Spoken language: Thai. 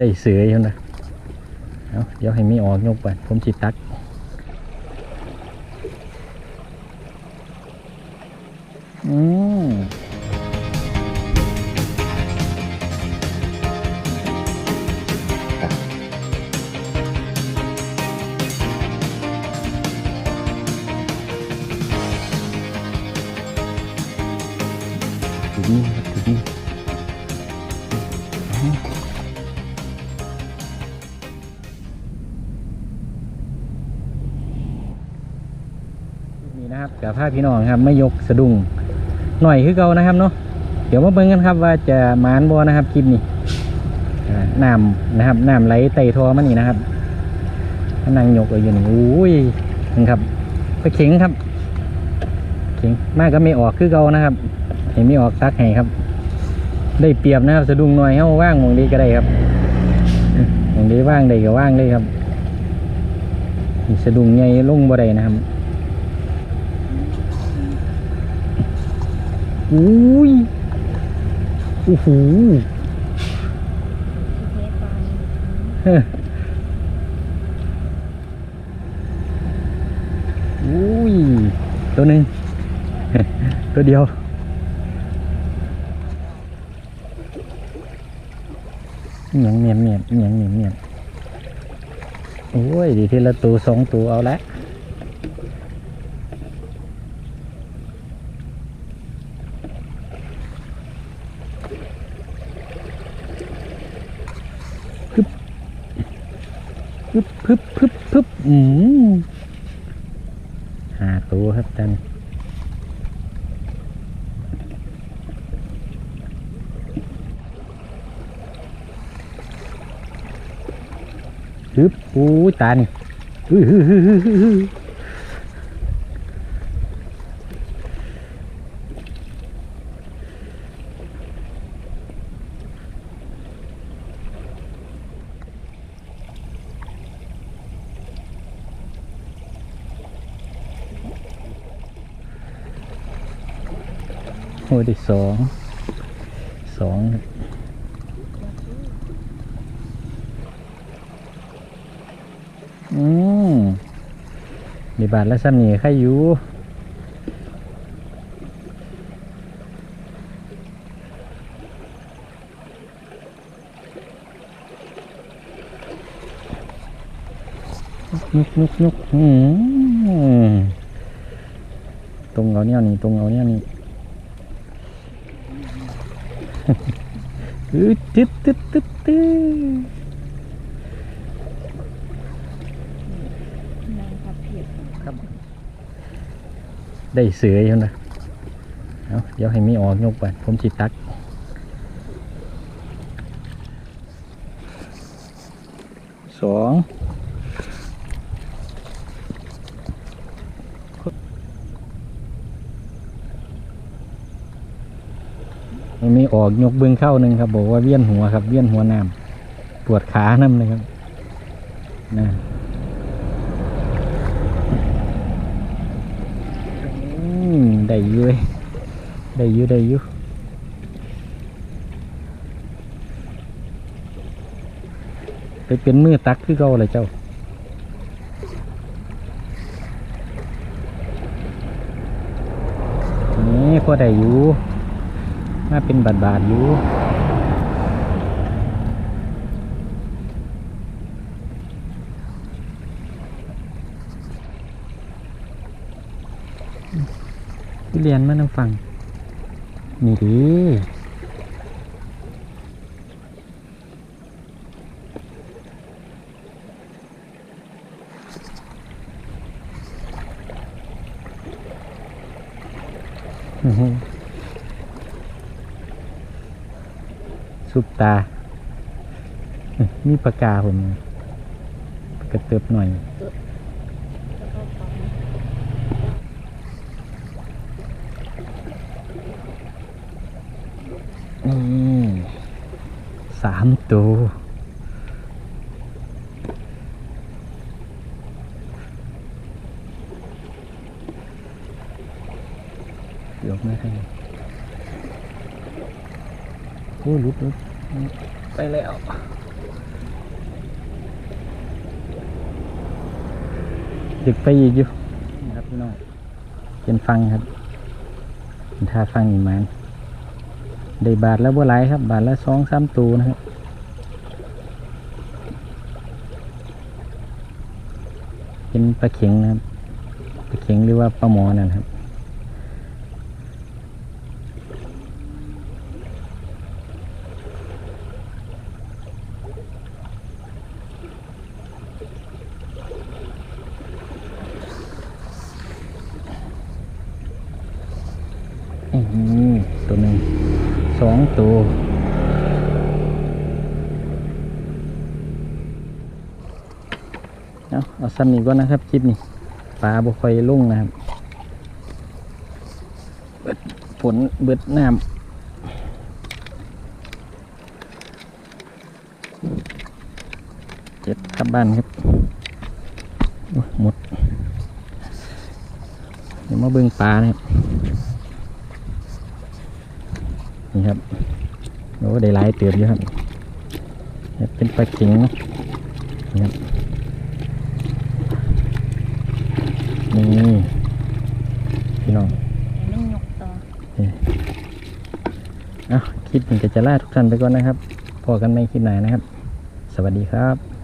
ได้เสืออยู่นะเอาเดี๋ยวให้มีออกยกไป ผมสิตักอืมถึงนี่ครับถึงนี่ นี่นะครับกับภาพพี่น้องครับไม่ยกสะดุ้งหน่อยคือเก่านะครับเนาะเดี๋ยวมาเบิ่งกันครับว่าจะหมานบ่นะครับคลิปนี้อ่น้ำนะครับน้ำไหลไต่ทอมานี่นะครับนั่งยกเอาอยู่นี่โอ้ยนี่ครับไปเข็งครับ เข็งมากก็ไม่ออกคือเก่านะครับเห็นไม่ออกตักให้ครับ ได้เปรียบนะครับสะดุ้งหน่อยเฮาว่างมองดีก็ได้ครับมองดีว่างได้ก็ว่างเลยครับสะดุ้งใหญ่ลงบ่ได้นะครับ อุ้ยโอ้โหเฮ้ออุ้ย ตัวหนึ่งตัวเดียวเหมียงเมียนเมียนเหมียงเมียนเมียนโอ้ย ดีทีละตัวสองตัวเอาละ พึบพึบพึบอืมหาตัวครับท่านฮึบอู้ตานี่อื้อหือหือหือหือหือ โอ้ยได้สองสองอืมมีบาทและซ้ำนี่ใครอยู่นุกนุกนุกอืมตรงเอาเนี่ยนี่ตรงเอาเนี่ยนี่ ตึ๊ดตึ๊ดตึ๊ดตึ๊ดได้เสืออยู่นะเอาเดี๋ยวให้มีออกยกไป ผมสิตัก สอง มันมีออกยกเบื้องเข้าหนึ่งครับ บอกว่าเวียนหัวครับ เวียนหัวน้ำปวดขาน้ำเลยครับนะได้ยู่เว้ยได้อยู่ได้อยู่ไปเป็นมือตักคือเก่าเลยเจ้านี่พอได้อยู่ มาเป็นบาทบาทๆอยู่ที่เรียนมานั่งฟังนี่ดีอือหือ สุปตา มีปากกาผมปากกาเติบหน่อยแล้วก็ปั๊มอืมสามตัวยกไม่ให้ อ้ยลุดลุดไปแล้วเด็กไปอีกอยู่ครับพี่น้องเป็นฟังครับถ้าฟังอีกมันได้บาทแล้วบ่หลครับ บาทล้วสองสามตูนะครับเป็นปลาเข็งนะครับปลาเข็งหรือว่าปลาหมอนั่นครับ ตัวหนึ่งสองตัวเอาเอาซ้ำนี้ก่อนนะครับคลิปนี้ปลาบุคอยลุ่งนะครับเบิดฝนเบิดน้ำเจ็ดกลับบ้านครับหมดเดี๋ยวมาเบิ่งปลานะครับ นี่ครับโอ้ได้หลายเติบอยู่ครับเนี่ยเป็นปลาเข็งเนาะนี่ครับนี่พี่น้องให้มันยกต่อเอาคลิปนี้ก็จะลาทุกท่านไปก่อนนะครับพอกันในคลิปไหนนะครับ สวัสดีครับ